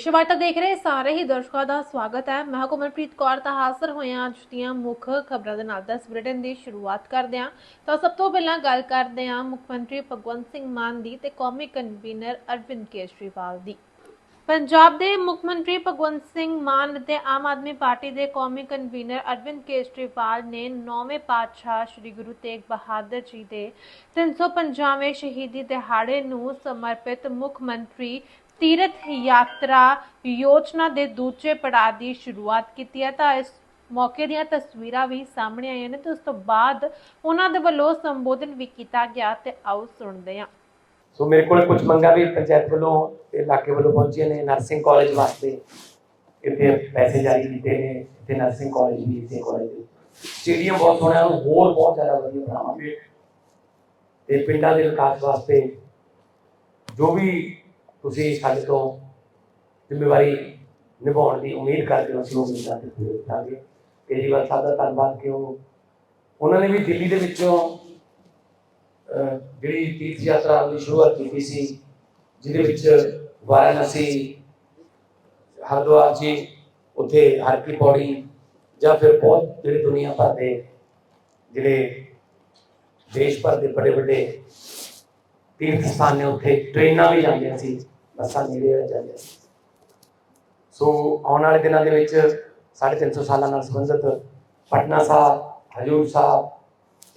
ਵਿਸ਼ਵਾਰਤਾ ਦੇਖ ਰਹੇ ਸਾਰੇ ਹੀ ਦਰਸ਼ਕਾਂ ਦਾ ਸਵਾਗਤ ਹੈ। ਮੈਂ ਕੋਮਲਪ੍ਰੀਤ ਕੌਰ, ਤਾਂ ਹਾਜ਼ਰ ਹੋਏ ਹਾਂ ਅੱਜ ਦੀਆਂ ਮੁੱਖ ਖਬਰਾਂ ਦੇ ਨਾਲ। 10 ਬੁਲੇਟਿਨ ਦੀ ਸ਼ੁਰੂਆਤ ਕਰਦੇ ਹਾਂ। ਤਾਂ ਸਭ ਤੋਂ ਪਹਿਲਾਂ ਗੱਲ ਕਰਦੇ ਹਾਂ ਮੁੱਖ ਮੰਤਰੀ ਭਗਵੰਤ ਸਿੰਘ ਮਾਨ ਦੀ ਤੇ ਕੌਮੀ ਕਨਵੀਨਰ ਅਰਵਿੰਦ ਕੇਜਰੀਵਾਲ ਦੀ। ਪੰਜਾਬ ਦੇ ਮੁੱਖ ਮੰਤਰੀ ਭਗਵੰਤ ਸਿੰਘ ਮਾਨ ਅਤੇ ਆਮ ਆਦਮੀ ਪਾਰਟੀ ਦੇ ਕੌਮੀ ਕਨਵੀਨਰ ਅਰਵਿੰਦ ਕੇਜਰੀਵਾਲ ਨੇ ਨੌਵੇਂ ਪਾਤਸ਼ਾਹ ਸ੍ਰੀ ਗੁਰੂ ਤੇਗ ਬਹਾਦਰ ਜੀ ਦੇ 350ਵੇਂ ਸ਼ਹੀਦੀ ਦਿਹਾੜੇ ਨੂੰ ਸਮਰਪਿਤ ਮੁੱਖ ਮੰਤਰੀ ਤੀਰਥ ਯਾਤਰਾ ਯੋਜਨਾ ਦੇ ਦੂਜੇ ਪੜਾਅ ਦੀ ਸ਼ੁਰੂਆਤ ਕੀਤੀ ਹੈ। ਤਾਂ ਇਸ ਮੌਕੇ ਦੀਆਂ ਤਸਵੀਰਾਂ ਵੀ ਸਾਹਮਣੇ ਆਈਆਂ ਨੇ ਤੇ ਉਸ ਤੋਂ ਬਾਅਦ ਉਹਨਾਂ ਦੇ ਵੱਲੋਂ ਸੰਬੋਧਨ ਵੀ ਕੀਤਾ ਗਿਆ ਤੇ ਆਓ ਸੁਣਦੇ ਹਾਂ। ਸੋ ਮੇਰੇ ਕੋਲ ਕੁਝ ਮੰਗਾਂ ਵੀ ਪੰਚਾਇਤ ਵੱਲੋਂ ਤੇ ਇਲਾਕੇ ਵੱਲੋਂ ਪਹੁੰਚੀਆਂ ਨੇ ਨਰਸਿੰਗ ਕਾਲਜ ਵਾਸਤੇ। ਇੱਥੇ ਪੈਸੇ ਜਾਰੀ ਕੀਤੇ ਨੇ, ਇੱਥੇ ਨਰਸਿੰਗ ਕਾਲਜ ਵੀ, ਇੱਥੇ ਕਾਲਜ ਸਟੇਡੀਅਮ ਬਹੁਤ ਸੋਹਣਾ ਉਹਨੂੰ ਹੋਰ ਬਹੁਤ ਜ਼ਿਆਦਾ ਵਧੀਆ ਬਣਾਵਾਂਗੇ। ਤੇ ਪਿੰਡਾਂ ਦੇ ਵਿਕਾਸ ਵਾਸਤੇ ਜੋ ਵੀ ਤੁਸੀਂ ਸਾਡੇ ਤੋਂ ਜ਼ਿੰਮੇਵਾਰੀ ਨਿਭਾਉਣ ਦੀ ਉਮੀਦ ਕਰਦੇ ਹੋ, ਅਸੀਂ ਉਹ ਉਮੀਦਾਂ ਤੇ ਪੂਰੇ ਕਰਾਂਗੇ ਕੇਜਰੀਵਾਲ ਸਾਹਿਬ ਦਾ ਧੰਨਵਾਦ ਕਿ ਉਹ ਉਹਨਾਂ ਨੇ ਵੀ ਦਿੱਲੀ ਦੇ ਵਿੱਚੋਂ ਜਿਹੜੀ ਤੀਰਥ ਯਾਤਰਾ ਦੀ ਸ਼ੁਰੂਆਤ ਕੀਤੀ ਸੀ, ਜਿਹਦੇ ਵਿੱਚ ਵਾਰਾਣਸੀ, ਹਰਿਦੁਆਰ ਜੀ, ਉੱਥੇ ਹਰ ਕੀ ਪੌੜੀ, ਜਾਂ ਫਿਰ ਬਹੁਤ ਜਿਹੜੇ ਦੁਨੀਆ ਭਰ ਦੇ ਜਿਹੜੇ ਦੇਸ਼ ਭਰ ਦੇ ਵੱਡੇ ਵੱਡੇ ਤੀਰਥ ਸਥਾਨ ਨੇ, ਉੱਥੇ ਟ੍ਰੇਨਾਂ ਵੀ ਜਾਂਦੀਆਂ ਸੀ, ਬੱਸਾਂ ਜਿਹੜੀਆਂ ਜਾਂਦੀਆਂ ਸੀ। ਸੋ ਆਉਣ ਵਾਲੇ ਦਿਨਾਂ ਦੇ ਵਿੱਚ 350 ਸਾਲਾਂ ਨਾਲ ਸੰਬੰਧਿਤ ਪਟਨਾ ਸਾਹਿਬ, ਹਜੂਰ ਸਾਹਿਬ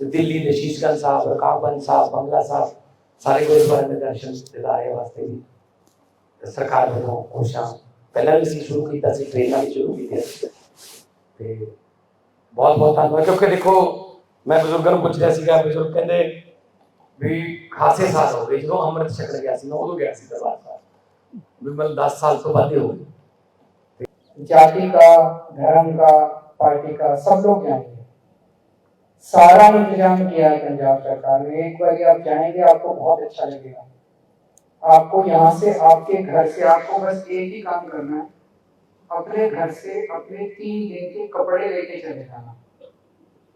ਤੇ ਦਿੱਲੀ ਦੇ ਸ਼ੀਸ਼ਗੰਜ ਸਾਹਿਬ ਰਕਾਬਗੰਜ ਸਾਹਿਬ ਬੰਗਲਾ ਸਾਹਿਬ ਸਾਰੇ ਗੁਰਦੁਆਰੇ ਦੇ ਦਰਸ਼ਨ ਦਿਦਾਰੇ ਵਾਸਤੇ ਵੀ ਸਰਕਾਰ ਵੱਲੋਂ ਕੋਸ਼ਾਂ ਪਹਿਲਾਂ ਵੀ ਸੀ ਸ਼ੁਰੂ ਕੀਤਾ ਸੀ ਟ੍ਰੇਨਾਂ ਵੀ ਸ਼ੁਰੂ ਕੀਤੀਆਂ ਸੀ ਤੇ ਬਹੁਤ ਬਹੁਤ ਧੰਨਵਾਦ ਕਿਉਂਕਿ ਦੇਖੋ ਮੈਂ ਬਜ਼ੁਰਗਾਂ ਨੂੰ ਪੁੱਛ ਰਿਹਾ ਸੀਗਾ ਬਜ਼ੁਰਗ ਕਹਿੰਦੇ ਵੀ ਖਾਸੇ ਸਾਲ ਹੋ ਗਏ ਜਦੋਂ ਅੰਮ੍ਰਿਤ ਛਕਣ ਗਿਆ ਸੀ ਮੈਂ ਉਦੋਂ ਗਿਆ ਸੀ ਦਰਬਾਰ ਸਾਹਿਬ ਵੀ ਮਤਲਬ 10 ਸਾਲ ਤੋਂ ਵੱਧ ਹੀ ਹੋ ਗਏ जाति का धर्म का पार्टी का सब लोग जाएंगे सारा इंतज़ाम किया है पंजाब सरकार ने। एक बार आप जाएँगे, आपको बहुत अच्छा लगेगा। आपको यहाँ से, आपके घर से, आपको बस एक ही काम करना है। अपने घर से, अपने तीन दिन के कपड़े लेके चले जाना।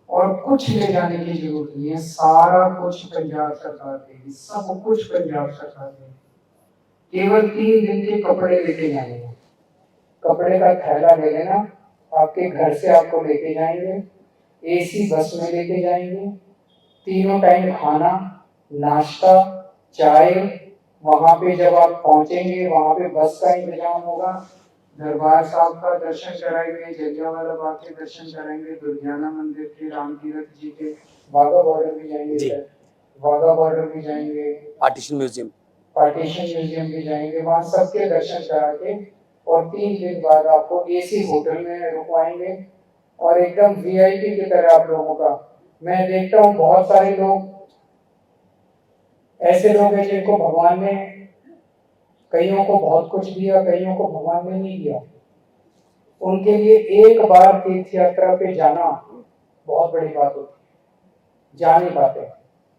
और कुछ ले जाने की ज़रूरत नहीं है। सारा कुछ पंजाब सरकार देगी सब कुछ पंजाब सरकार देगी केवल तीन दिन के कपड़े लेके जाने कपड़े का थैला ले लेना, आपके घर से आपको लेके जाएँगे। एसी बस में लेके जाएँगे। तीनों टाइम खाना नाश्ता चाय वहाँ पे जब आप पहुँचेंगे वहाँ पे बस का इंतज़ाम होगा। दरबार साहब का दर्शन कराएँगे जलियावाला बाग के दर्शन कराएँगे दुर्जाना मंदिर के राम तीर्थ जी के वाघा बॉर्डर भी जाएँगे वाघा बॉर्डर भी जाएँगे। Partition museum. पार्टीशन म्यूज़ियम भी जाएँगे वहाँ सबके दर्शन करा के और तीन दिन बाद आपको एसी होटल में रुकवाएँगे। और एकदम वीआईपी की तरह आप लोगों का। मैं देखता हूँ बहुत सारे लोग, ऐसे लोग हैं जिनको भगवान ने कईयों को बहुत कुछ दिया, कईयों को भगवान ने नहीं दिया। उनके लिए एक बार तीर्थ यात्रा पे जाना बहुत बड़ी बात होती जा नहीं पाते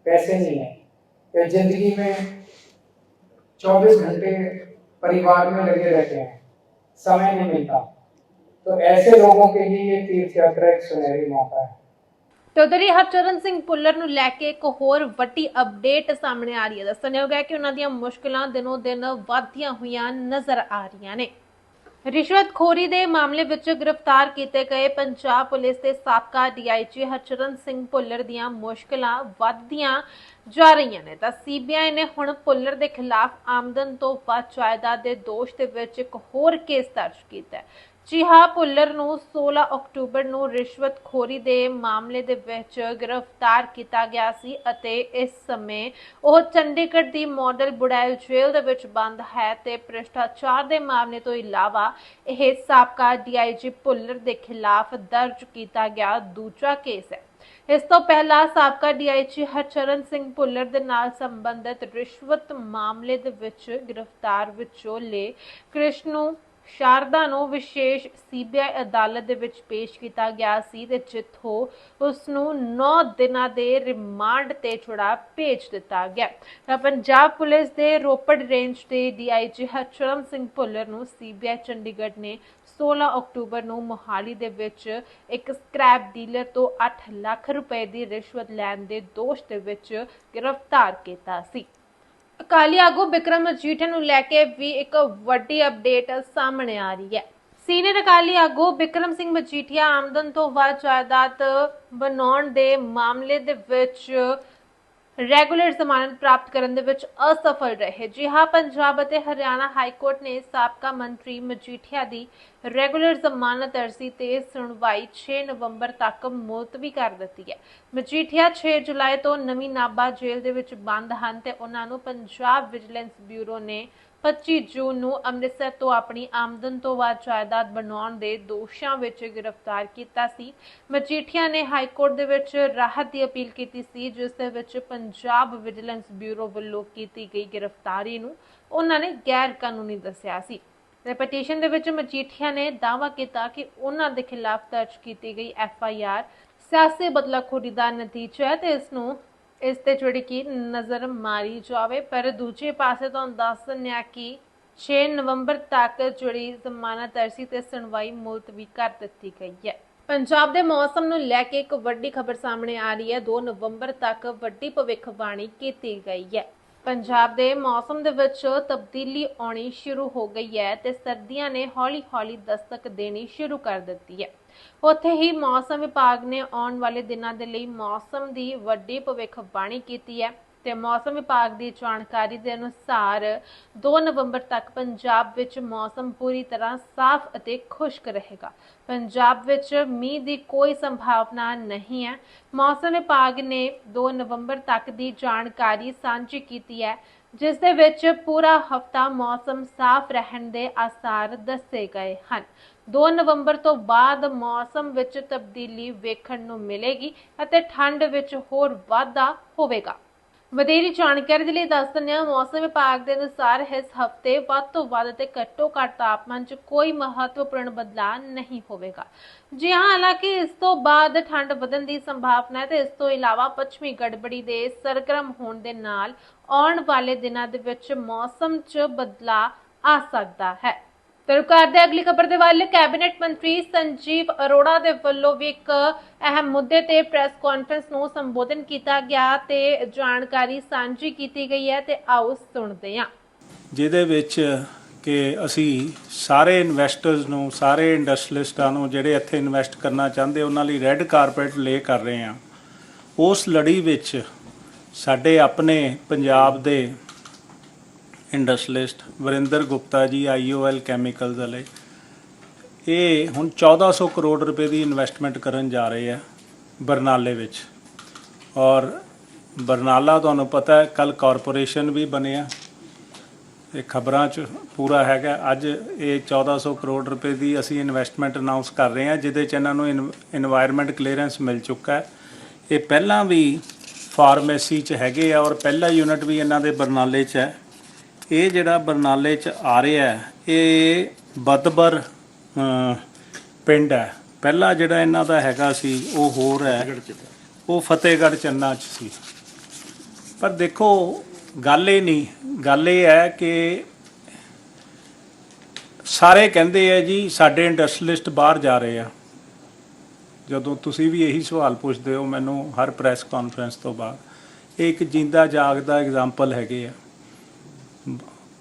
पैसे नहीं है। या ज़िंदगी में 24 घंटे परिवार में लगे रहते हैं, समय नहीं मिलता। तो ऐसे लोगों के लिए ये तीर्थ यात्रा एक सुनहरी मौका है ਤੇ ਉਧਰ ਹੀ ਹਰਚਰਨ ਸਿੰਘ ਪੁੱਲਰ ਨੂੰ ਲੈ ਕੇ ਇੱਕ ਹੋਰ ਵੱਡੀ ਅਪਡੇਟ ਸਾਹਮਣੇ ਆ ਰਹੀ ਹੈ ਦੱਸਣਯੋਗ ਹੈ ਕਿ ਉਹਨਾਂ ਦੀਆਂ ਮੁਸ਼ਕਲਾਂ ਦਿਨੋ ਦਿਨ ਵਧਦੀਆਂ ਹੋਈਆਂ ਨਜ਼ਰ ਆ ਰਹੀਆਂ ਨੇ ਰਿਸ਼ਵਤਖੋਰੀ ਦੇ ਮਾਮਲੇ ਵਿੱਚ ਗ੍ਰਿਫਤਾਰ ਕੀਤੇ ਗਏ ਪੰਜਾਬ ਪੁਲਿਸ ਦੇ ਸਾਬਕਾ ਡੀਆਈਜੀ ਹਰਚਰਨ ਸਿੰਘ ਪੁੱਲਰ ਦੀਆਂ ਮੁਸ਼ਕਲਾਂ ਵੱਧਦੀਆਂ ਜਾ ਰਹੀਆਂ ਨੇ ਤਾਂ ਸੀਬੀਆਈ ਨੇ ਹੁਣ ਪੁੱਲਰ ਦੇ ਖਿਲਾਫ ਆਮਦਨ ਤੋਂ ਵੱਧ ਜਾਇਦਾਦ ਦੇ ਦੋਸ਼ ਦੇ ਵਿੱਚ ਇੱਕ ਹੋਰ ਕੇਸ ਦਰਜ ਕੀਤਾ ਹੈ ਜੀ ਹਾਂ ਭੁੱਲਰ ਨੂੰ 16 ਅਕਤੂਬਰ ਨੂੰ ਰਿਸ਼ਵਤਖੋਰੀ ਦੇ ਮਾਮਲੇ ਦੇ ਵਿੱਚ ਗ੍ਰਿਫਤਾਰ ਕੀਤਾ ਗਿਆ ਸੀ ਅਤੇ ਇਸ ਸਮੇਂ ਉਹ ਚੰਡੀਗੜ੍ਹ ਦੀ ਮਾਡਲ ਬੁੜੈਲ ਜੇਲ੍ਹ ਦੇ ਵਿੱਚ ਬੰਦ ਹੈ ਤੇ ਭ੍ਰਿਸ਼ਟਾਚਾਰ ਦੇ ਮਾਮਲੇ ਤੋਂ ਇਲਾਵਾ ਇਹ ਸਾਬਕਾ ਡੀਆਈਜੀ ਭੁੱਲਰ ਦੇ ਖਿਲਾਫ ਦਰਜ ਕੀਤਾ ਗਿਆ ਦੂਜਾ ਕੇਸ ਹੈ। ਇਸ ਤੋਂ ਪਹਿਲਾਂ ਸਾਬਕਾ ਡੀਆਈਜੀ ਹਰਚਰਨ ਸਿੰਘ ਭੁੱਲਰ ਦੇ ਨਾਲ ਸੰਬੰਧਿਤ ਰਿਸ਼ਵਤ ਮਾਮਲੇ ਦੇ ਵਿੱਚ ਗ੍ਰਿਫਤਾਰ ਵਿਚੋਲੇ ਕ੍ਰਿਸ਼ਨੂ ਸ਼ਾਰਦਾ ਨੂੰ ਵਿਸ਼ੇਸ਼ ਸੀਬੀਆਈ ਅਦਾਲਤ ਦੇ ਵਿੱਚ ਪੇਸ਼ ਕੀਤਾ ਗਿਆ ਸੀ ਤੇ ਜਿੱਥੋਂ ਉਸ ਨੂੰ 9 ਦਿਨਾਂ ਦੇ ਰਿਮਾਂਡ ਤੇ ਛੁੜਾ ਭੇਜ ਦਿੱਤਾ ਗਿਆ। ਤਾਂ ਪੰਜਾਬ ਪੁਲਿਸ ਦੇ ਰੋਪੜ ਰੇਂਜ ਦੇ ਡੀਆਈਜੀ ਹਰਚਰਨ ਸਿੰਘ ਭੁੱਲਰ ਨੂੰ ਸੀਬੀਆਈ ਚੰਡੀਗੜ੍ਹ ਨੇ 16 ਅਕਤੂਬਰ ਨੂੰ ਮੋਹਾਲੀ ਦੇ ਵਿੱਚ ਇੱਕ ਸਕ੍ਰੈਪ ਡੀਲਰ ਤੋਂ 8 ਲੱਖ ਰੁਪਏ ਦੀ ਰਿਸ਼ਵਤ ਲੈਣ ਦੇ ਦੋਸ਼ ਦੇ ਵਿੱਚ ਗ੍ਰਿਫਤਾਰ ਕੀਤਾ ਸੀ। ਅਕਾਲੀ ਆਗੂ ਬਿਕਰਮ ਮਜੀਠੀਆ ਨੂੰ ਲੈ ਕੇ ਵੀ ਇੱਕ ਵੱਡੀ ਅਪਡੇਟ ਸਾਹਮਣੇ ਆ ਰਹੀ ਹੈ। ਸੀਨੀਅਰ ਅਕਾਲੀ ਆਗੂ ਬਿਕਰਮ ਸਿੰਘ ਮਜੀਠੀਆ ਆਮਦਨ ਤੋਂ ਵੱਧ ਜਾਇਦਾਦ ਬਣਾਉਣ ਦੇ ਮਾਮਲੇ ਦੇ ਵਿੱਚ ਰੈਗੂਲਰ ਜ਼ਮਾਨਤ ਪ੍ਰਾਪਤ ਕਰਨ ਦੇ ਵਿੱਚ ਅਸਫਲ ਰਹੇ। ਜੀ ਹਾਂ, ਪੰਜਾਬ ਅਤੇ ਹਰਿਆਣਾ ਹਾਈ ਕੋਰਟ ਨੇ ਸਾਬਕਾ ਮੰਤਰੀ ਮਜੀਠੀਆ ਦੀ ਰੈਗੂਲਰ ਜ਼ਮਾਨਤ ਅਰਜ਼ੀ ਤੇ ਸੁਣਵਾਈ 6 ਨਵੰਬਰ ਤੱਕ ਮੁਲਤਵੀ ਕਰ ਦਿੱਤੀ ਹੈ। ਮਜੀਠੀਆ 6 ਜੁਲਾਈ ਤੋਂ ਨਵੀਂ ਨਾਭਾ ਜੇਲ੍ਹ ਦੇ ਵਿੱਚ ਬੰਦ ਹਨ ਤੇ ਉਹਨਾਂ ਨੂੰ ਪੰਜਾਬ ਵਿਜੀਲੈਂਸ ਬਿਊਰੋ ਨੇ 25 ਜੂਨ ਨੂੰ ਅੰਮ੍ਰਿਤਸਰ ਤੋਂ ਆਪਣੀ ਆਮਦਨ ਤੋਂ ਵੱਧ ਜਾਇਦਾਦ ਬਣਾਉਣ ਦੇ ਦੋਸ਼ਾਂ ਵਿੱਚ ਗ੍ਰਿਫਤਾਰ ਕੀਤਾ ਸੀ। ਮਜੀਠੀਆ ਨੇ ਹਾਈ ਕੋਰਟ ਦੇ ਵਿੱਚ ਰਾਹਤ ਦੀ ਅਪੀਲ ਕੀਤੀ ਸੀ, ਜਿਸ ਦੇ ਵਿੱਚ ਪੰਜਾਬ ਵਿਜੀਲੈਂਸ ਬਿਊਰੋ ਵੱਲੋਂ ਕੀਤੀ ਗਈ ਗ੍ਰਿਫਤਾਰੀ ਨੂੰ ਉਹਨਾਂ ਨੇ ਗੈਰ ਕਾਨੂੰਨੀ ਦੱਸਿਆ ਸੀ। ਤੇ ਦੇ ਵਿੱਚ ਮਜੀਠੀਆ ਨੇ ਦਾਅਵਾ ਕੀਤਾ ਕਿ ਉਹਨਾਂ ਦੇ ਖਿਲਾਫ ਦਰਜ ਕੀਤੀ ਗਈ ਐਫ ਆਈ ਆਰ ਸਿਆਸੀ ਬਦਲਾਖੋਰੀ ਦਾ ਨਤੀਜਾ ਹੈ ਤੇ ਇਸ ਨੂੰ ਇਸ ਤੇ ਜਿਹੜੀ ਕਿ ਨਜ਼ਰ ਮਾਰੀ ਜਾਵੇ, ਪਰ ਦੂਜੇ ਪਾਸੇ ਤੁਹਾਨੂੰ ਦੱਸ ਦਿੰਦੇ ਹਾਂ ਕਿ 6 ਨਵੰਬਰ ਤੱਕ ਜਿਹੜੀ ਜ਼ਮਾਨਤ ਅਰਜ਼ੀ ਤੇ ਸੁਣਵਾਈ ਮੁਲਤਵੀ ਕਰ ਦਿੱਤੀ ਗਈ ਹੈ। ਪੰਜਾਬ ਦੇ ਮੌਸਮ ਨੂੰ ਲੈ ਕੇ ਇੱਕ ਵੱਡੀ ਖਬਰ ਸਾਹਮਣੇ ਆ ਰਹੀ ਹੈ। 2 ਨਵੰਬਰ ਤੱਕ ਵੱਡੀ ਭਵਿੱਖਬਾਣੀ ਕੀਤੀ ਗਈ ਹੈ। ਪੰਜਾਬ ਦੇ ਮੌਸਮ ਦੇ ਵਿੱਚ ਤਬਦੀਲੀ ਆਉਣੀ ਸ਼ੁਰੂ ਹੋ ਗਈ ਹੈ ਤੇ ਸਰਦੀਆਂ ਨੇ ਹੌਲੀ-ਹੌਲੀ ਦਸਤਕ ਦੇਣੀ ਸ਼ੁਰੂ ਕਰ ਦਿੱਤੀ ਹੈ। ਉੱਥੇ ਹੀ ਮੌਸਮ ਵਿਭਾਗ ਨੇ ਆਉਣ ਵਾਲੇ ਦਿਨਾਂ ਦੇ ਲਈ ਮੌਸਮ ਦੀ ਵੱਡੀ ਭਵਿੱਖਬਾਣੀ ਕੀਤੀ ਹੈ। ਤੇ ਮੌਸਮ ਵਿਭਾਗ ਦੀ ਜਾਣਕਾਰੀ ਦੇ ਅਨੁਸਾਰ 2 ਨਵੰਬਰ ਤੱਕ ਪੰਜਾਬ ਵਿੱਚ ਮੌਸਮ ਪੂਰੀ ਤਰ੍ਹਾਂ ਸਾਫ਼ ਅਤੇ ਖੁਸ਼ਕ ਰਹੇਗਾ। ਪੰਜਾਬ ਵਿੱਚ ਮੀਂਹ ਦੀ ਕੋਈ ਸੰਭਾਵਨਾ ਨਹੀਂ ਹੈ। ਮੌਸਮ ਵਿਭਾਗ ਨੇ 2 ਨਵੰਬਰ ਤੱਕ ਦੀ ਜਾਣਕਾਰੀ ਸਾਂਝੀ ਕੀਤੀ ਹੈ, ਜਿਸ ਦੇ ਵਿੱਚ ਪੂਰਾ ਹਫਤਾ ਮੌਸਮ ਸਾਫ਼ ਰਹਿਣ ਦੇ ਆਸਾਰ ਦੱਸੇ ਗਏ ਹਨ। 2 ਨਵੰਬਰ ਤੋਂ ਬਾਅਦ ਮੌਸਮ ਵਿੱਚ ਤਬਦੀਲੀ ਵੇਖਣ ਨੂੰ ਮਿਲੇਗੀ ਅਤੇ ਠੰਡ ਵਿੱਚ ਹੋਰ ਵਾਧਾ ਹੋਵੇਗਾ। ਵਧੇਰੀ ਜਾਣਕਾਰੀ ਦੇ ਲਈ ਦੱਸ ਦਿੰਦੇ ਹਾਂ, ਮੌਸਮ ਵਿਭਾਗ ਦੇ ਅਨੁਸਾਰ ਇਸ ਹਫ਼ਤੇ ਵੱਧ ਤੋਂ ਵੱਧ ਤੇ ਘੱਟੋ ਘੱਟ ਤਾਪਮਾਨ 'ਚ ਕੋਈ ਮਹੱਤਵਪੂਰਨ ਬਦਲਾਅ ਨਹੀਂ ਹੋਵੇਗਾ। ਜੀ ਹਾਂ, ਹਾਲਾਂਕਿ ਇਸ ਤੋਂ ਬਾਅਦ ਠੰਡ ਵਧਣ ਦੀ ਸੰਭਾਵਨਾ ਹੈ ਤੇ ਇਸ ਤੋਂ ਇਲਾਵਾ ਪੱਛਮੀ ਗੜਬੜੀ ਦੇ ਸਰਗਰਮ ਹੋਣ ਦੇ ਨਾਲ ਆਉਣ ਵਾਲੇ ਦਿਨਾਂ ਦੇ ਵਿੱਚ ਮੌਸਮ 'ਚ ਬਦਲਾਅ ਆ ਸਕਦਾ ਹੈ। ਸਰਕਾਰ ਦੇ ਅਗਲੀ ਖਬਰ ਦੇ ਵੱਲ ਕੈਬਨਿਟ ਮੰਤਰੀ ਸੰਜੀਵ ਅਰੋੜਾ ਦੇ ਵੱਲੋਂ ਵੀ ਇੱਕ ਅਹਿਮ ਮੁੱਦੇ ਤੇ ਪ੍ਰੈਸ ਕਾਨਫਰੰਸ ਨੂੰ ਸੰਬੋਧਨ ਕੀਤਾ ਗਿਆ ਤੇ ਜਾਣਕਾਰੀ ਸਾਂਝੀ ਕੀਤੀ ਗਈ ਹੈ ਤੇ ਆਓ ਸੁਣਦੇ ਹਾਂ। ਜਿਹਦੇ ਵਿੱਚ ਕਿ ਅਸੀਂ ਸਾਰੇ ਇਨਵੈਸਟਰਸ ਨੂੰ, ਸਾਰੇ ਇੰਡਸਟਰੀਲਿਸਟਾਂ ਨੂੰ ਜਿਹੜੇ ਇੱਥੇ ਇਨਵੈਸਟ ਕਰਨਾ ਚਾਹੁੰਦੇ, ਉਹਨਾਂ ਲਈ ਰੈੱਡ ਕਾਰਪੇਟ ਲੇ ਕਰ ਰਹੇ ਹਾਂ। ਉਸ ਲੜੀ ਵਿੱਚ ਸਾਡੇ ਆਪਣੇ ਪੰਜਾਬ ਦੇ ਇੰਡਸਟਰੀਸਟ ਵਰਿੰਦਰ ਗੁਪਤਾ ਜੀ ਆਈਓਐਲ ਕੈਮੀਕਲਸ ਵਾਲੇ। ਇਹ ਹੁਣ 1400 ਕਰੋੜ ਰੁਪਏ ਦੀ ਇਨਵੈਸਟਮੈਂਟ ਕਰਨ ਜਾ ਰਹੇ ਆ ਬਰਨਾਲੇ ਵਿੱਚ। ਔਰ ਬਰਨਾਲਾ ਤੁਹਾਨੂੰ ਪਤਾ ਹੈ ਕੱਲ ਕਾਰਪੋਰੇਸ਼ਨ ਵੀ ਬਣਿਆ ਇਹ ਖਬਰਾਂ 'ਚ ਪੂਰਾ ਹੈਗਾ। ਅੱਜ ਇਹ 1400 ਕਰੋੜ ਰੁਪਏ ਦੀ ਅਸੀਂ ਇਨਵੈਸਟਮੈਂਟ ਅਨਾਉਂਸ ਕਰ ਰਹੇ ਹਾਂ, ਜਿਹਦੇ 'ਚ ਇਹਨਾਂ ਨੂੰ এনवायरमेंट ਕਲੀਅਰੈਂਸ ਮਿਲ ਚੁੱਕਾ ਹੈ। ਇਹ ਪਹਿਲਾਂ ਵੀ ਫਾਰਮੇਸੀ 'ਚ ਹੈਗੇ ਆ ਔਰ ਪਹਿਲਾ ਯੂਨਿਟ ਵੀ ਇਹਨਾਂ ਦੇ ਬਰਨਾਲੇ 'ਚ ਹੈ। ਇਹ ਜਿਹੜਾ ਬਰਨਾਲੇ 'ਚ ਆ ਰਿਹਾ ਇਹ ਬਦਬਰ ਪਿੰਡ ਹੈ। ਪਹਿਲਾ ਜਿਹੜਾ ਇਹਨਾਂ ਦਾ ਹੈਗਾ ਸੀ ਉਹ ਹੋਰ ਹੈ। ਉਹ ਫਤਿਹਗੜ੍ਹ ਚੰਨਾ 'ਚ ਸੀ। ਪਰ ਦੇਖੋ ਗੱਲ ਇਹ ਨਹੀਂ ਗੱਲ ਇਹ ਹੈ ਕਿ ਸਾਰੇ ਕਹਿੰਦੇ ਆ ਜੀ ਸਾਡੇ ਇੰਡਸਟਰੀਲਿਸਟ ਬਾਹਰ ਜਾ ਰਹੇ ਆ। ਜਦੋਂ ਤੁਸੀਂ ਵੀ ਇਹੀ ਸਵਾਲ ਪੁੱਛਦੇ ਹੋ ਮੈਨੂੰ ਹਰ ਪ੍ਰੈਸ ਕਾਨਫਰੰਸ ਤੋਂ ਬਾਅਦ ਇਹ ਇੱਕ ਜਿੰਦਾ ਜਾਗਦਾ ਐਗਜ਼ਾਮਪਲ ਹੈਗੇ ਆ।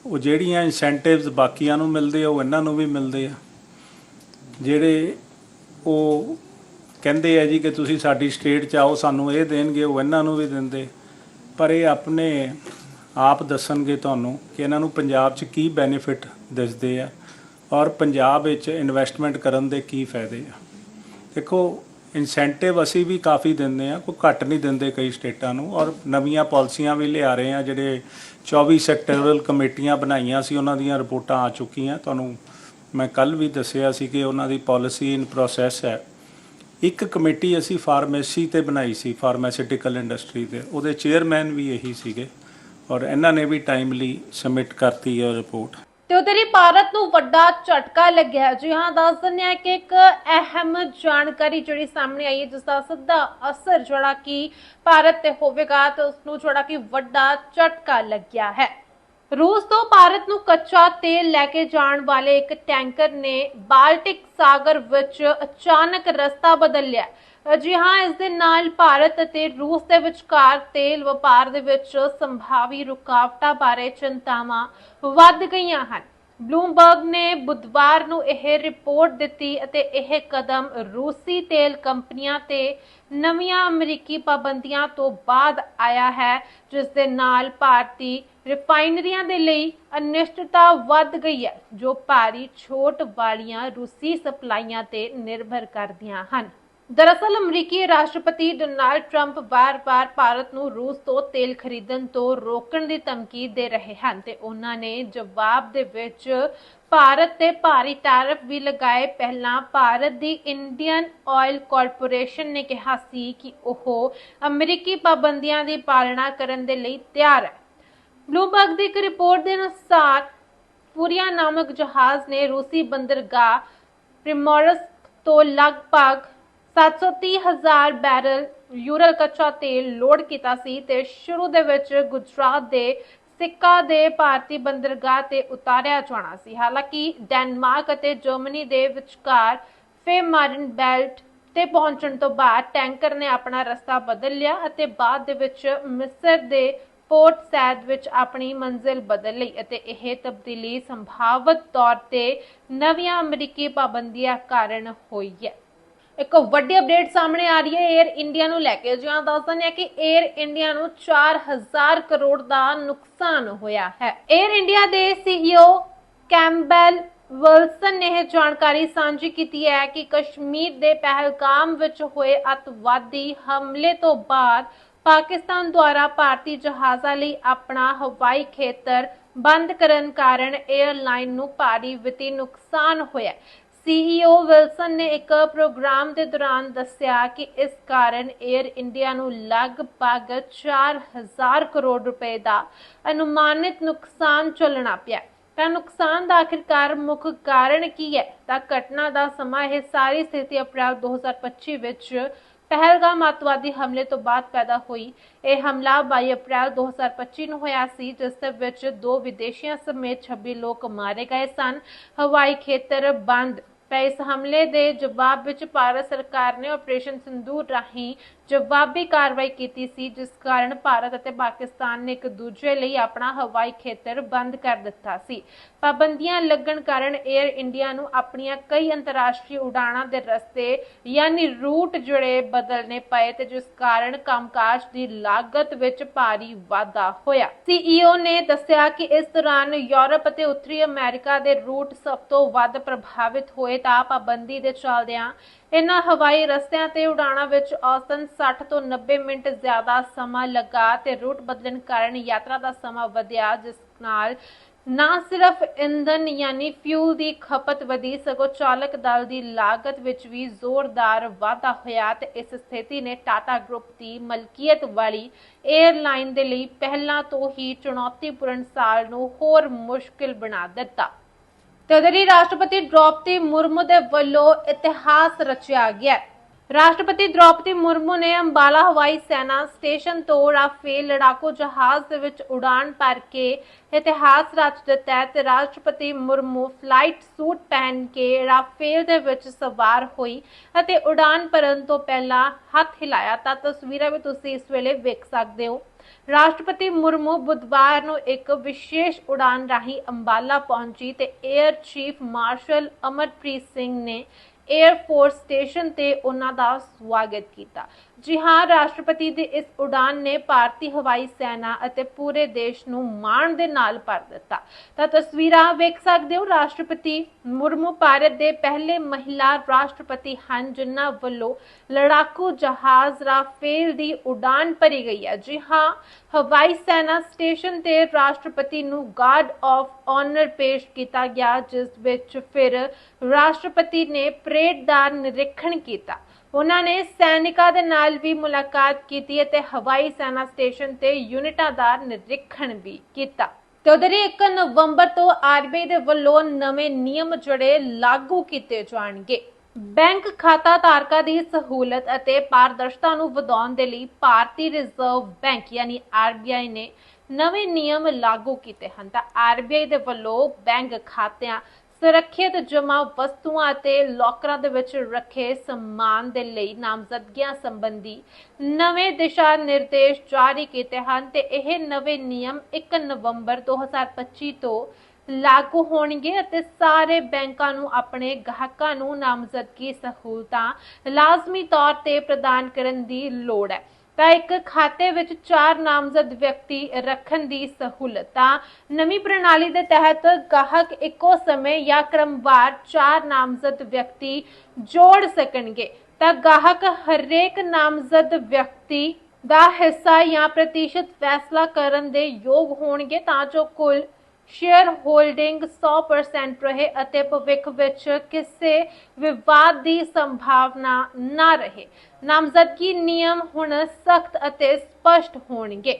ਉਹ ਜਿਹੜੀਆਂ ਇਨਸੈਂਟਿਵਸ ਬਾਕੀਆਂ ਨੂੰ ਮਿਲਦੇ ਆ, ਉਹ ਇਹਨਾਂ ਨੂੰ ਵੀ ਮਿਲਦੇ ਆ। ਜਿਹੜੇ ਉਹ ਕਹਿੰਦੇ ਆ ਜੀ ਕਿ ਤੁਸੀਂ ਸਾਡੀ ਸਟੇਟ ਚ ਆਓ, ਸਾਨੂੰ ਇਹ ਦੇਣਗੇ, ਉਹ ਇਹਨਾਂ ਨੂੰ ਵੀ ਦਿੰਦੇ। ਪਰ ਇਹ ਆਪਣੇ ਆਪ ਦੱਸਣਗੇ ਤੁਹਾਨੂੰ ਕਿ ਇਹਨਾਂ ਨੂੰ ਪੰਜਾਬ 'ਚ ਕੀ ਬੈਨੀਫਿਟ ਦਿਸਦੇ ਆ ਔਰ ਪੰਜਾਬ ਵਿੱਚ ਇਨਵੈਸਟਮੈਂਟ ਕਰਨ ਦੇ ਕੀ ਫਾਇਦੇ ਆ। ਦੇਖੋ ਇਨਸੈਂਟਿਵ ਅਸੀਂ ਵੀ ਕਾਫੀ ਦਿੰਦੇ ਆ ਕੋਈ ਘੱਟ ਨਹੀਂ ਦਿੰਦੇ ਕਈ ਸਟੇਟਾਂ ਨੂੰ। ਔਰ ਨਵੀਆਂ ਪਾਲਿਸੀਆਂ ਵੀ ਲਿਆ ਰਹੇ ਆ ਜਿਹੜੇ 24 ਸੈਕਟਰਲ ਕਮੇਟੀਆਂ ਬਣਾਈਆਂ ਸੀ, ਉਹਨਾਂ ਦੀਆਂ ਰਿਪੋਰਟਾਂ ਆ ਚੁੱਕੀਆਂ। ਤੁਹਾਨੂੰ ਮੈਂ ਕੱਲ ਵੀ ਦੱਸਿਆ ਸੀ ਕਿ ਉਹਨਾਂ ਦੀ ਪਾਲਿਸੀ ਇਨ ਪ੍ਰੋਸੈਸ ਹੈ। ਇੱਕ ਕਮੇਟੀ ਅਸੀਂ ਫਾਰਮੇਸੀ ਤੇ ਬਣਾਈ ਸੀ ਫਾਰਮਾਸਿਊਟੀਕਲ ਇੰਡਸਟਰੀ ਤੇ। ਉਹਦੇ ਚੇਅਰਮੈਨ ਵੀ ਇਹੀ ਸੀਗੇ। ਔਰ ਇਹਨਾਂ ਨੇ ਵੀ ਟਾਈਮਲੀ ਸਬਮਿਟ ਕਰਤੀ ਹੈ ਰਿਪੋਰਟ ਤੇ ਉਧਰ ਹੀ ਭਾਰਤ ਨੂੰ ਵੱਡਾ ਝਟਕਾ ਲੱਗਿਆ ਜੀ ਹਾਂ, ਦੱਸ ਦਿੰਦੇ ਹਾਂ ਕਿ ਇੱਕ ਅਹਿਮ ਜਾਣਕਾਰੀ ਜਿਹੜੀ ਸਾਹਮਣੇ ਆਈ ਹੈ, ਜਿਸ ਦਾ ਸਿੱਧਾ ਅਸਰ ਜਿਹੜਾ ਕਿ ਭਾਰਤ ਤੇ ਹੋਵੇਗਾ ਤੇ ਉਸ ਨੂੰ ਜਿਹੜਾ ਕਿ ਵੱਡਾ ਝਟਕਾ ਲੱਗਿਆ ਹੈ। ਰੂਸ ਤੋਂ ਭਾਰਤ ਨੂੰ ਕੱਚਾ ਤੇਲ ਲੈ ਕੇ ਜਾਣ ਵਾਲੇ ਇੱਕ ਟੈਂਕਰ ਨੇ ਬਾਲਟਿਕ ਸਾਗਰ ਵਿੱਚ ਅਚਾਨਕ ਰਸਤਾ ਬਦਲ ਲਿਆ। ਜੀ ਹਾਂ, ਇਸ ਦੇ ਨਾਲ ਭਾਰਤ ਅਤੇ ਰੂਸ ਦੇ ਵਿਚਕਾਰ ਤੇਲ ਵਪਾਰ ਦੇ ਵਿੱਚ ਸੰਭਾਵੀ ਰੁਕਾਵਟਾਂ ਬਾਰੇ ਚਿੰਤਾਵਾਂ ਵੱਧ ਗਈਆਂ ਹਨ। ਬਲੂਮਬਰਗ ਨੇ ਬੁੱਧਵਾਰ ਨੂੰ ਇਹ ਰਿਪੋਰਟ ਦਿੱਤੀ ਅਤੇ ਇਹ ਕਦਮ ਰੂਸੀ ਤੇਲ ਕੰਪਨੀਆਂ ਤੇ ਨਵੀਆਂ ਅਮਰੀਕੀ ਪਾਬੰਦੀਆਂ ਤੋਂ ਬਾਅਦ ਆਇਆ ਹੈ, ਜਿਸ ਦੇ ਨਾਲ ਭਾਰਤੀ ਰਿਫਾਈਨਰੀਆਂ ਦੇ ਲਈ ਅਨਿਸ਼ਚਿਤਤਾ ਵੱਧ ਗਈ ਹੈ, ਜੋ ਭਾਰੀ ਛੋਟ ਵਾਲੀਆਂ ਰੂਸੀ ਸਪਲਾਈਆਂ ਤੇ ਨਿਰਭਰ ਕਰਦੀਆਂ ਹਨ। ਦਰਅਸਲ ਅਮਰੀਕੀ ਰਾਸ਼ਟਰਪਤੀ ਡੋਨਾਲਡ ਟਰੰਪ ਵਾਰ ਬਾਰ ਭਾਰਤ ਨੂੰ ਰੂਸ ਤੋਂ ਤੇਲ ਖਰੀਦਣ ਤੋਂ ਰੋਕਣ ਦੀ ਧਮਕੀ ਦੇ ਰਹੇ ਹਨ ਤੇ ਉਹਨਾਂ ਨੇ ਜਵਾਬ ਦੇ ਵਿੱਚ ਭਾਰਤ ਤੇ ਭਾਰੀ ਟੈਰਿਫ ਵੀ ਲਗਾਏ। ਪਹਿਲਾਂ ਭਾਰਤ ਦੀ ਇੰਡੀਅਨ ਆਇਲ ਕਾਰਪੋਰੇਸ਼ਨ ਨੇ ਕਿਹਾ ਸੀ ਕਿ ਉਹ ਅਮਰੀਕੀ ਪਾਬੰਦੀਆਂ ਦੀ ਪਾਲਣਾ ਕਰਨ ਦੇ ਲਈ ਤਿਆਰ ਹੈ। ਬਲੂਬਰਗ ਦੀ ਇੱਕ ਰਿਪੋਰਟ ਦੇ ਅਨੁਸਾਰ ਪੂਰੀਆ ਨਾਮਕ ਜਹਾਜ਼ ਨੇ ਰੂਸੀ ਬੰਦਰਗਾਹ ਪ੍ਰਿਮੋਰਸਕ ਤੋਂ ਲਗਭਗ 730,000 ਬੈਰਲ ਯੂਰਲ ਕੱਚਾ ਤੇਲ ਲੋਡ ਕੀਤਾ ਸੀ ਤੇ ਸ਼ੁਰੂ ਦੇ ਵਿੱਚ ਗੁਜਰਾਤ ਦੇ ਸਿੱਕਾ ਦੇ ਭਾਰਤੀ ਬੰਦਰਗਾਹ ਤੇ ਉਤਾਰਿਆ ਜਾਣਾ ਸੀ। ਹਾਲਾਂਕਿ ਡੈਨਮਾਰਕ ਅਤੇ ਜਰਮਨੀ ਦੇ ਵਿਚਕਾਰ ਫੇਮਾਰਨ ਬੈਲਟ ਤੇ ਪਹੁੰਚਣ ਤੋਂ ਬਾਅਦ ਟੈਂਕਰ ਨੇ ਆਪਣਾ ਰਸਤਾ ਬਦਲ ਲਿਆ ਅਤੇ ਬਾਅਦ ਦੇ ਵਿੱਚ ਮਿਸਰ ਦੇ ਪੋਰਟ ਸੈਦ ਵਿੱਚ ਆਪਣੀ ਮੰਜ਼ਿਲ ਬਦਲ ਲਈ ਅਤੇ ਇਹ ਤਬਦੀਲੀ ਸੰਭਾਵਤ ਤੌਰ ਤੇ ਨਵੀਆਂ ਅਮਰੀਕੀ ਪਾਬੰਦੀਆਂ ਕਾਰਨ ਹੋਈ ਹੈ। ਇੱਕ ਵੱਡੀ ਅਪਡੇਟ ਸਾਹਮਣੇ ਆ ਰਹੀ ਹੈ 에ਅਰ ਇੰਡੀਆ ਨੂੰ ਲੈ ਕੇ। ਜਿਵੇਂ ਦੱਸ ਦਿੰਦੇ ਕਿ 에ਅਰ ਇੰਡੀਆ ਨੂੰ 4000 ਕਰੋੜ ਦਾ ਨੁਕਸਾਨ ਹੋਇਆ ਹੈ। 에ਅਰ ਇੰਡੀਆ ਦੇ ਸੀਈਓ ਕੈਂਬਲ ਵਿਲਸਨ ਨੇ ਇਹ ਜਾਣਕਾਰੀ ਸਾਂਝੀ ਕੀਤੀ ਹੈ ਕਿ ਕਸ਼ਮੀਰ ਦੇ ਪਹਿਲਗਾਮ ਵਿੱਚ ਹੋਏ ਅਤਵਾਦੀ ਹਮਲੇ ਤੋਂ ਬਾਅਦ ਪਾਕਿਸਤਾਨ ਦੁਆਰਾ ਭਾਰਤੀ ਜਹਾਜ਼ਾਂ ਲਈ ਆਪਣਾ ਹਵਾਈ ਖੇਤਰ ਬੰਦ ਕਰਨ ਕਾਰਨ 에ਅਰਲਾਈਨ ਨੂੰ ਭਾਰੀ ਵਿੱਤੀ ਨੁਕਸਾਨ ਹੋਇਆ ਸੀਈਓ ਵਿਲਸਨ ਨੇ ਇੱਕ ਪ੍ਰੋਗਰਾਮ ਦੇ ਦੌਰਾਨ ਦੱਸਿਆ ਕਿ ਇਸ ਕਾਰਨ 에ਅਰ ਇੰਡੀਆ ਨੂੰ ਲਗਭਗ 4000 ਕਰੋੜ ਰੁਪਏ ਦਾ ਅਨੁਮਾਨਿਤ ਨੁਕਸਾਨ ਝੱਲਣਾ ਪਿਆ। ਤਾਂ ਨੁਕਸਾਨ ਦਾ ਆਖਿਰਕਾਰ ਮੁੱਖ ਕਾਰਨ ਕੀ ਹੈ? ਤਾਂ ਘਟਨਾ ਦਾ ਸਮਾਂ ਇਹ ਸਾਰੀ ਸਥਿਤੀ ਅਪ੍ਰੈਲ 2025 ਵਿੱਚ ਪਹਿਲਗਾਮ ਅੱਤਵਾਦੀ ਹਮਲੇ ਤੋਂ ਬਾਅਦ ਪੈਦਾ ਹੋਈ। ਇਹ ਹਮਲਾ 22 ਅਪ੍ਰੈਲ 2025 ਨੂੰ ਹੋਇਆ ਸੀ, ਜਿਸ ਦੇ ਵਿੱਚ ਦੋ ਵਿਦੇਸ਼ੀਆਂ ਸਮੇਤ 26 ਲੋਕ ਮਾਰੇ ਗਏ ਸਨ। ਹਵਾਈ ਖੇਤਰ ਬੰਦ ਪਏ ਇਸ ਹਮਲੇ ਦੇ ਜਵਾਬ ਵਿੱਚ ਭਾਰਤ ਸਰਕਾਰ ਨੇ ਆਪਰੇਸ਼ਨ ਸਿੰਦੂਰ ਰਾਹੀਂ ਜਵਾਬੀ ਕਾਰਵਾਈ ਕੀਤੀ ਸੀ, ਜਿਸ ਕਾਰਨ ਭਾਰਤ ਅਤੇ ਪਾਕਿਸਤਾਨ ਨੇ ਇੱਕ ਦੂਜੇ ਲਈ ਆਪਣਾ ਹਵਾਈ ਖੇਤਰ ਬੰਦ ਕਰ ਦਿੱਤਾ ਸੀ। ਪਾਬੰਦੀਆਂ ਲੱਗਣ ਕਾਰਨ 에ਅਰ ਇੰਡੀਆ ਨੂੰ ਆਪਣੀਆਂ ਕਈ ਅੰਤਰਰਾਸ਼ਟਰੀ ਉਡਾਣਾਂ ਦੇ ਰਸਤੇ ਯਾਨੀ ਰੂਟ ਜਿਹੜੇ ਬਦਲਨੇ ਪਏ ਤੇ ਜਿਸ ਕਾਰਨ ਕੰਮਕਾਜ ਦੀ ਲਾਗਤ ਵਿੱਚ ਭਾਰੀ ਵਾਧਾ ਹੋਇਆ। ਸੀਈਓ ਨੇ ਦੱਸਿਆ ਕਿ ਇਸ ਦੌਰਾਨ ਯੂਰਪ ਅਤੇ ਉੱਤਰੀ ਅਮਰੀਕਾ ਦੇ ਰੂਟ ਸਭ ਤੋਂ ਵੱਧ ਪ੍ਰਭਾਵਿਤ ਹੋਏ ਤਾਂ ਪਾਬੰਦੀ ਦੇ ਚੱਲਦਿਆਂ ਇਨ੍ਹਾਂ ਹਵਾਈ ਰਸਤਿਆਂ ਤੇ ਉਡਾਣਾਂ ਵਿੱਚ ਔਸਤਨ 60 ਤੋਂ 90 ਮਿੰਟ ਜ਼ਿਆਦਾ ਸਮਾਂ ਲੱਗਾ ਤੇ ਰੂਟ ਬਦਲਣ ਕਾਰਨ ਯਾਤਰਾ ਦਾ ਸਮਾਂ ਵਧਿਆ, ਜਿਸ ਨਾਲ ਨਾ ਸਿਰਫ ਇੰਧਨ ਯਾਨੀ ਫਿਊਲ ਦੀ ਖਪਤ ਵਧੀ, ਸਗੋਂ ਚਾਲਕ ਦਲ ਦੀ ਲਾਗਤ ਵਿੱਚ ਵੀ ਜ਼ੋਰਦਾਰ ਵਾਧਾ ਹੋਇਆ ਤੇ ਇਸ ਸਥਿਤੀ ਨੇ ਟਾਟਾ ਗਰੁੱਪ ਦੀ ਮਲਕੀਅਤ ਵਾਲੀ 에ਅਰਲਾਈਨ ਦੇ ਲਈ ਪਹਿਲਾਂ ਤੋਂ ਹੀ ਚੁਣੌਤੀਪੂਰਨ ਸਾਲ ਨੂੰ ਹੋਰ ਮੁਸ਼ਕਿਲ ਬਣਾ ਦਿੱਤਾ। ਤੇ ਉਧਰ ਹੀ ਰਾਸ਼ਟਰਪਤੀ ਦ੍ਰੋਪਦੀ ਮੁਰਮੂ ਦੇ ਵੱਲੋਂ ਇਤਿਹਾਸ ਰਚਿਆ ਗਿਆ ਹੈ। ਰਾਸ਼ਟਰਪਤੀ ਦ੍ਰੋਪਦੀ ਮੁਰਮੂ ਨੇ ਅੰਬਾਲਾ ਹਵਾਈ ਸੈਨਾ ਸਟੇਸ਼ਨ ਤੋਂ ਰਾਫੇਲ ਲੜਾਕੂ ਜਹਾਜ਼ ਦੇ ਵਿੱਚ ਉਡਾਨ ਭਰ ਕੇ ਇਤਿਹਾਸ ਰਚ ਦਿੱਤਾ ਹੈ ਤੇ ਰਾਸ਼ਟਰਪਤੀ ਮੁਰਮੂ ਫਲਾਈਟ ਸੂਟ ਪਹਿਨ ਕੇ ਰਾਫੇਲ ਦੇ ਵਿੱਚ ਸਵਾਰ ਹੋਈ ਅਤੇ ਉਡਾਨ ਭਰਨ ਤੋਂ ਪਹਿਲਾਂ ਹੱਥ ਹਿਲਾਇਆ ਤਾਂ ਤਸਵੀਰਾਂ ਵੀ ਤੁਸੀਂ ਇਸ ਵੇਲੇ ਵੇਖ ਸਕਦੇ ਹੋ ਰਾਸ਼ਟਰਪਤੀ ਮੁਰਮੂ ਬੁੱਧਵਾਰ ਨੂੰ ਇੱਕ ਵਿਸ਼ੇਸ਼ ਉਡਾਨ ਰਾਹੀਂ ਅੰਬਾਲਾ ਪਹੁੰਚੀ ਤੇ air chief marshal Amarpreet Singh ਨੇ 에ਅਰ ਫੋਰਸ ਸਟੇਸ਼ਨ ਤੇ ਉਹਨਾਂ ਦਾ ਸਵਾਗਤ ਕੀਤਾ। ਜੀ ਹਾਂ, ਰਾਸ਼ਟਰਪਤੀ ਦੀ ਇਸ ਉਡਾਨ ਨੇ ਭਾਰਤੀ ਹਵਾਈ ਸੈਨਾ ਅਤੇ ਪੂਰੇ ਦੇਸ਼ ਨੂੰ ਮਾਣ ਦੇ ਨਾਲ ਭਰ ਦਿੱਤਾ। ਤਾਂ ਤਸਵੀਰਾਂ ਵੇਖ ਸਕਦੇ ਹੋ, ਰਾਸ਼ਟਰਪਤੀ ਮੁਰਮੂ ਭਾਰਤ ਦੇ ਪਹਿਲੇ ਮਹਿਲਾ ਰਾਸ਼ਟਰਪਤੀ ਹਨ, ਜਿਨ੍ਹਾਂ ਵੱਲੋਂ ਲੜਾਕੂ ਜਹਾਜ਼ ਰਾਫੇਲ ਦੀ ਉਡਾਨ ਭਰੀ ਗਈ ਹੈ। ਜੀ ਹਾਂ, ਹਵਾਈ ਸੈਨਾ ਸਟੇਸ਼ਨ ਤੇ ਰਾਸ਼ਟਰਪਤੀ ਨੂੰ ਗਾਰਡ ਆਫ ਆਨਰ ਪੇਸ਼ ਕੀਤਾ ਗਿਆ, ਜਿਸ ਵਿੱਚ ਫਿਰ ਰਾਸ਼ਟਰਪਤੀ ਨੇ ਪਰੇਡ ਦਾ ਨਿਰੀਖਣ ਕੀਤਾ। ਉਹਨਾਂ ਨੇ ਸੈਨਿਕਾਂ ਦੇ ਨਾਲ ਵੀ ਮੁਲਾਕਾਤ ਕੀਤੀ ਅਤੇ ਹਵਾਈ ਸੈਨਾ ਸਟੇਸ਼ਨ ਤੇ ਯੂਨਿਟਾਂ ਦਾ ਨਿਰੀਖਣ ਵੀ ਕੀਤਾ। ਤੇ ਉਧਰ 1 ਨਵੰਬਰ ਤੋਂ ਆਰਬੀਆਈ ਦੇ ਵੱਲੋਂ ਨਵੇਂ ਨਿਯਮ ਜਿਹੜੇ ਲਾਗੂ ਕੀਤੇ ਜਾਣਗੇ। ਬੈਂਕ ਖਾਤਾ ਧਾਰਕਾਂ ਦੀ ਸਹੂਲਤ ਅਤੇ ਪਾਰਦਰਸ਼ਤਾ ਨੂੰ ਵਧਾਉਣ ਦੇ ਲਈ ਭਾਰਤੀ ਰਿਜ਼ਰਵ ਬੈਂਕ ਯਾਨੀ ਆਰਬੀਆਈ ਨੇ ਨਵੇਂ ਨਿਯਮ ਲਾਗੂ ਕੀਤੇ ਹਨ। ਤਾਂ ਆਰਬੀਆਈ ਦੇ ਵੱਲੋਂ ਬੈਂਕ ਖਾਤਿਆਂ ਸੁਰੱਖਿਅਤ ਜਮ੍ਹਾਂ ਵਸਤੂਆਂ ਅਤੇ ਲੋਕਰਾਂ ਦੇ ਵਿੱਚ ਰੱਖੇ ਸਮਾਨ ਦੇ ਲਈ ਨਾਮਜ਼ਦਗੀਆਂ ਸੰਬੰਧੀ ਨਵੇਂ ਦਿਸ਼ਾ ਨਿਰਦੇਸ਼ ਜਾਰੀ ਕੀਤੇ ਹਨ ਤੇ ਇਹ ਨਵੇਂ ਨਿਯਮ 1 ਨਵੰਬਰ 2025 ਤੋਂ ਲਾਗੂ ਹੋਣਗੇ ਅਤੇ ਸਾਰੇ ਬੈਂਕਾਂ ਨੂੰ ਆਪਣੇ ਗਾਹਕਾਂ ਨੂੰ ਨਾਮਜ਼ਦਗੀ ਸਹੂਲਤਾਂ ਲਾਜ਼ਮੀ ਤੌਰ ਤੇ ਪ੍ਰਦਾਨ ਕਰਨ ਦੀ ਲੋੜ ਹੈ। ਤਾਂ ਇੱਕ ਖਾਤੇ ਵਿੱਚ ਚਾਰ ਨਾਮਜ਼ਦ ਵਿਅਕਤੀ ਰੱਖਣ ਦੀ ਸਹੂਲਤ। ਤਾਂ ਨਵੀਂ ਪ੍ਰਣਾਲੀ ਦੇ ਤਹਿਤ ਗਾਹਕ ਇੱਕੋ ਸਮੇਂ ਜਾਂ ਕ੍ਰਮਵਾਰ ਚਾਰ ਨਾਮਜ਼ਦ ਵਿਅਕਤੀ ਜੋੜ ਸਕਣਗੇ। ਤਾਂ ਗਾਹਕ ਹਰੇਕ ਨਾਮਜ਼ਦ ਵਿਅਕਤੀ ਦਾ ਹਿੱਸਾ ਜਾਂ ਪ੍ਰਤੀਸ਼ਤ ਫੈਸਲਾ ਕਰਨ ਦੇ ਯੋਗ ਹੋਣਗੇ ਤਾਂ ਜੋ ਕੁੱਲ ਸ਼ੇਅਰ ਹੋਲਡਿੰਗ 100% ਰਹੇ ਅਤੇ ਭਵਿੱਖ ਵਿੱਚ ਕਿਸੇ ਵਿਵਾਦ ਦੀ ਸੰਭਾਵਨਾ ਨਾ ਰਹੇ। ਨਾਮਜ਼ਦਗੀ ਨਿਯਮ ਹੁਣ ਸਖਤ ਅਤੇ ਸਪਸ਼ਟ ਹੋਣਗੇ?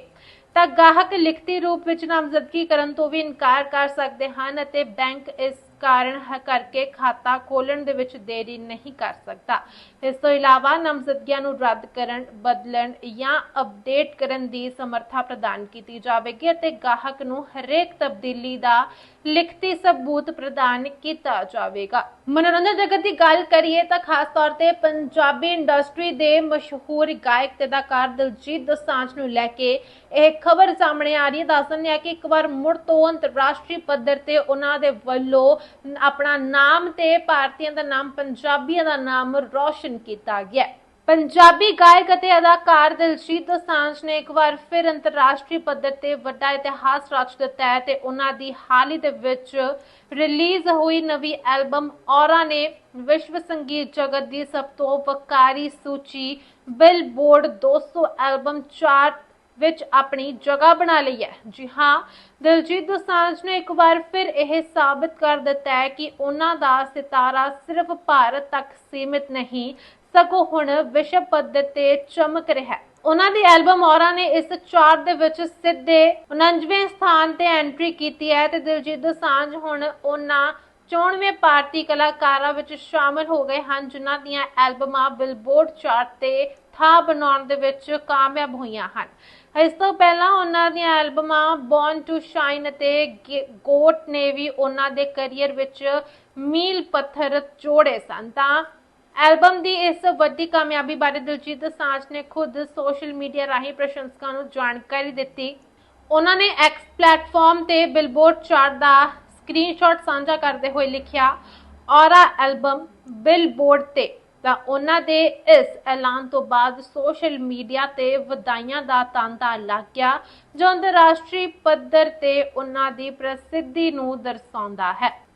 ਤਾਂ ਗਾਹਕ ਲਿਖਤੀ ਰੂਪ ਵਿੱਚ ਨਾਮਜ਼ਦਗੀ ਕਰਨ ਤੋਂ ਵੀ ਇਨਕਾਰ ਕਰ ਸਕਦੇ ਹਨ ਅਤੇ ਬੈਂਕ ਇਸ ਕਾਰਨ ਕਰਕੇ ਖਾਤਾ ਖੋਲਣ ਦੇ ਵਿੱਚ ਦੇਰੀ ਨਹੀਂ ਕਰ ਸਕਦਾ। ਇਸ ਤੋਂ ਇਲਾਵਾ ਨਾਮਜ਼ਦਗੀਆਂ ਨੂੰ ਰੱਦ ਕਰਨ, ਬਦਲਣ ਜਾਂ ਅਪਡੇਟ ਕਰਨ ਦੀ ਸਮਰੱਥਾ ਪ੍ਰਦਾਨ ਕੀਤੀ ਜਾਵੇਗੀ ਅਤੇ ਗਾਹਕ ਨੂੰ ਹਰੇਕ ਤਬਦੀਲੀ ਦਾ ਲਿਖਤੀ ਸਬੂਤ ਪ੍ਰਦਾਨ ਕੀਤਾ ਜਾਵੇਗਾ। ਮਨੋਰੰਜਨ ਜਗਤ ਦੀ ਗੱਲ ਕਰੀਏ ਤਾਂ ਖਾਸ ਤੌਰ ਤੇ ਪੰਜਾਬੀ ਇੰਡਸਟਰੀ ਦੇ ਮਸ਼ਹੂਰ ਗਾਇਕ ਤੇ ਅਦਾਕਾਰ ਦਿਲਜੀਤ ਦੋਸਾਂਝ ਨੂੰ ਲੈ ਕੇ ਇਹ ਖਬਰ ਸਾਹਮਣੇ ਆ ਰਹੀ ਹੈ। ਦੱਸਣ ਹੈ ਕਿ ਇੱਕ ਵਾਰ ਮੁੜ ਤੋਂ ਅੰਤਰਰਾਸ਼ਟਰੀ ਪੱਧਰ ਤੇ ਉਹਨਾਂ ਦੇ ਵੱਲੋਂ ਆਪਣਾ ਨਾਮ ਤੇ ਭਾਰਤੀਆਂ ਦਾ ਨਾਮ, ਪੰਜਾਬੀਆਂ ਦਾ ਨਾਮ ਰੌਸ਼ਨ ਕੀਤਾ ਗਿਆ। ਪੰਜਾਬੀ ਗਾਇਕ ਅਤੇ ਅਦਾਕਾਰ ਦਿਲਜੀਤ ਦੋਸਾਂਝ ਨੇ ਇੱਕ ਵਾਰ ਫਿਰ ਅੰਤਰਰਾਸ਼ਟਰੀ ਪੱਧਰ ਤੇ ਵੱਡਾ ਇਤਿਹਾਸ ਰਚ ਦਿੱਤਾ ਹੈ ਤੇ ਉਹਨਾਂ ਦੀ ਹਾਲ ਹੀ ਦੇ ਵਿੱਚ ਰਿਲੀਜ਼ ਹੋਈ ਨਵੀਂ ਐਲਬਮ ਔਰਾ ਨੇ ਵਿਸ਼ਵ ਸੰਗੀਤ ਜਗਤ ਦੀ ਸਭ ਤੋਂ ਵਕਾਰੀ ਸੂਚੀ ਬਿਲਬੋਰਡ 200 ਐਲਬਮ ਚਾਰਟ ਵਿੱਚ ਆਪਣੀ ਜਗ੍ਹਾ ਬਣਾ ਲਈ ਹੈ। ਜੀ ਹਾਂ, ਦਿਲਜੀਤ ਦੋਸਾਂਝ ਨੇ ਇੱਕ ਵਾਰ ਫਿਰ ਇਹ ਸਾਬਤ ਕਰ ਦਿੱਤਾ ਹੈ ਕਿ ਉਹਨਾਂ ਦਾ ਸਿਤਾਰਾ ਸਿਰਫ ਭਾਰਤ ਤੱਕ ਸੀਮਿਤ ਨਹੀਂ ਸਗੋਂ ਹੁਣ ਵਿਸ਼ਵ ਪੱਧਰ ਤੇ ਚਮਕ ਰਿਹਾ ਹੈ। ਉਹਨਾਂ ਦੀ ਐਲਬਮ ਔਰਾ ਨੇ ਇਸ ਚਾਰਟ ਦੇ ਵਿੱਚ ਸਿੱਧੇ 49ਵੇਂ ਸਥਾਨ ਤੇ ਐਂਟਰੀ ਕੀਤੀ ਹੈ ਤੇ ਦਿਲਜੀਤ ਦੋਸਾਂਝ ਹੁਣ ਉਹਨਾਂ 94 ਭਾਰਤੀ ਕਲਾਕਾਰਾਂ ਵਿੱਚ ਸ਼ਾਮਲ ਹੋ ਗਏ ਹਨ, ਜਿਨ੍ਹਾਂ ਦੀਆਂ ਐਲਬਮਾਂ ਬਿਲਬੋਰਡ ਚਾਰਟ ਤੇ ਥਾਂ ਬਣਾਉਣ ਦੇ ਵਿੱਚ ਕਾਮਯਾਬ ਹੋਈਆਂ ਹਨ। ਇਸ ਤੋਂ ਪਹਿਲਾਂ ਉਹਨਾਂ ਦੀਆਂ ਐਲਬਮਾਂ ਬੌਰਨ ਟੂ ਸ਼ਾਈਨ ਅਤੇ ਗੋਟ ਨੇ ਵੀ ਉਹਨਾਂ ਦੇ ਕੈਰੀਅਰ ਵਿੱਚ ਮੀਲ ਪੱਥਰ ਜੋੜੇ ਸਨ। ਤਾਂ ਐਲਬਮ ਦੀ ਇਸ ਵੱਡੀ ਕਾਮਯਾਬੀ ਬਾਰੇ ਦਿਲਜੀਤ ਦੋਸਾਂਝ ਨੇ ਖੁਦ ਸੋਸ਼ਲ ਮੀਡੀਆ ਰਾਹੀਂ ਪ੍ਰਸ਼ੰਸਕਾਂ ਨੂੰ ਜਾਣਕਾਰੀ ਦਿੱਤੀ। ਉਹਨਾਂ ਨੇ ਐਕਸ ਪਲੇਟਫਾਰਮ ਤੇ ਬਿਲਬੋਰਡ ਚਾਰਟ ਦਾ ਸਕਰੀਨਸ਼ਾਟ ਸਾਂਝਾ ਕਰਦੇ ਹੋਏ ਲਿਖਿਆ, ਔਰਾ ਐਲਬਮ ਬਿਲਬੋਰਡ ਤੇ। ਤਾਂ ਉਹਨਾਂ ਦੇ ਇਸ ਐਲਾਨ ਤੋਂ ਬਾਅਦ ਸੋਸ਼ਲ ਮੀਡੀਆ ਤੇ ਵਧਾਈਆਂ ਦਾ ਤਾਂਤਾ ਲੱਗ ਗਿਆ, ਜੋ ਅੰਤਰਰਾਸ਼ਟਰੀ ਪੱਧਰ ਤੇ ਉਹਨਾਂ ਦੀ ਪ੍ਰਸਿੱਧੀ ਨੂੰ ਦਰਸਾਉਂਦਾ ਹੈ।